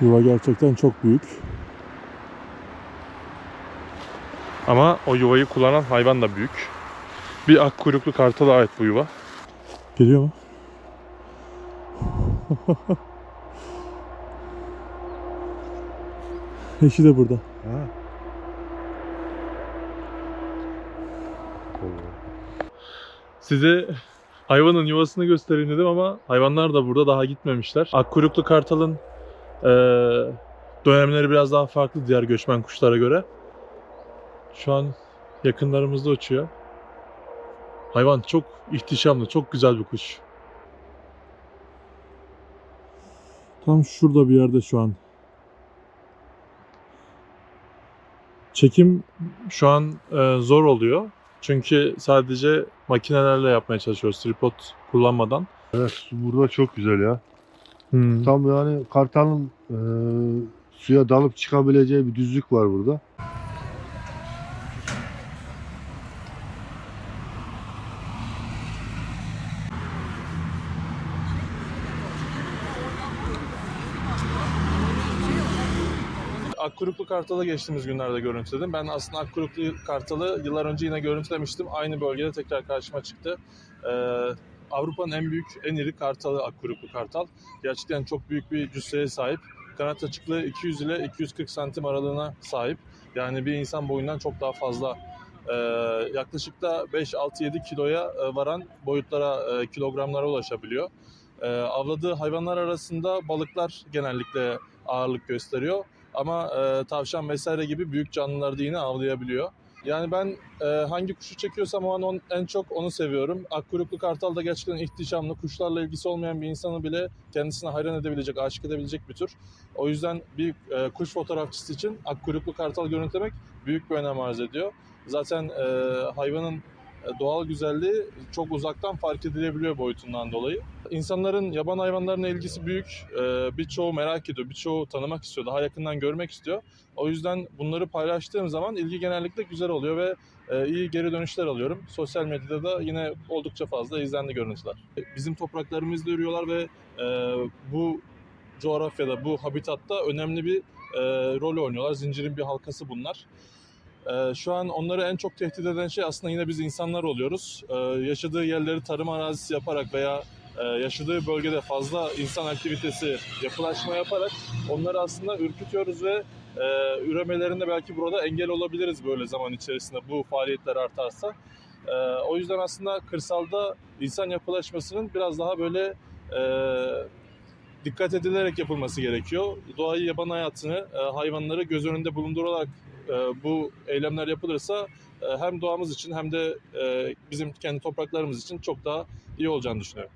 Yuva gerçekten çok büyük. Ama o yuvayı kullanan hayvan da büyük. Bir ak kuyruklu kartala ait bu yuva. Geliyor mu? Eşi de burada. Size hayvanın yuvasını göstereyim dedim ama hayvanlar da burada daha gitmemişler. Akkuyruklu kartalın eee dönemleri biraz daha farklı diğer göçmen kuşlara göre. Şu an yakınlarımızda uçuyor. Hayvan çok ihtişamlı, çok güzel bir kuş. Tam şurada bir yerde şu an. Çekim Şu an eee, zor oluyor. Çünkü sadece makinelerle yapmaya çalışıyoruz tripod kullanmadan. Evet burada çok güzel ya. Hmm. Tam yani kartalın e, suya dalıp çıkabileceği bir düzlük var burada. Akkuruklu Kartal'ı geçtiğimiz günlerde görüntüledim. Ben aslında Akkuruklu Kartal'ı yıllar önce yine görüntülemiştim. Aynı bölgede tekrar karşıma çıktı. Ee, Avrupa'nın en büyük, en iri kartalı Akkuruklu Kartal. Gerçekten çok büyük bir cüsseye sahip. Kanat açıklığı 200 ile 240 santim aralığına sahip. Yani bir insan boyundan çok daha fazla. Ee, yaklaşık da 5-6-7 kiloya e, varan boyutlara, e, kilogramlara ulaşabiliyor. Ee, avladığı hayvanlar arasında balıklar genellikle ağırlık gösteriyor. Ama e, tavşan vesaire gibi büyük canlıları da yine avlayabiliyor. Yani ben e, hangi kuşu çekiyorsam o an on- en çok onu seviyorum. Akkuyruklu kartal da gerçekten ihtişamlı. Kuşlarla ilgisi olmayan bir insanı bile kendisine hayran edebilecek, aşık edebilecek bir tür. O yüzden bir e, kuş fotoğrafçısı için akkuyruklu kartal görüntülemek büyük bir önem arz ediyor. Zaten e, hayvanın doğal güzelliği çok uzaktan fark edilebiliyor boyutundan dolayı. İnsanların yaban hayvanlarına ilgisi büyük. Ee, birçoğu merak ediyor, birçoğu tanımak istiyor, daha yakından görmek istiyor. O yüzden bunları paylaştığım zaman ilgi genellikle güzel oluyor ve e, iyi geri dönüşler alıyorum. Sosyal medyada da yine oldukça fazla izlendi görüntüler. Bizim topraklarımızda yürüyorlar ve e, bu coğrafyada, bu habitatta önemli bir e, rol oynuyorlar. Zincirin bir halkası bunlar. Ee, şu an onları en çok tehdit eden şey aslında yine biz insanlar oluyoruz. Ee, yaşadığı yerleri tarım arazisi yaparak veya e, yaşadığı bölgede fazla insan aktivitesi, yapılaşma yaparak onları aslında ürkütüyoruz ve e, üremelerinde belki burada engel olabiliriz böyle zaman içerisinde bu faaliyetler artarsa. E, o yüzden aslında kırsalda insan yapılaşmasının biraz daha böyle e, dikkat edilerek yapılması gerekiyor. Doğayı, yaban hayatını, e, hayvanları göz önünde bulundurarak e, bu eylemler yapılırsa e, hem doğamız için hem de bizim kendi topraklarımız için çok daha iyi olacağını düşünüyorum.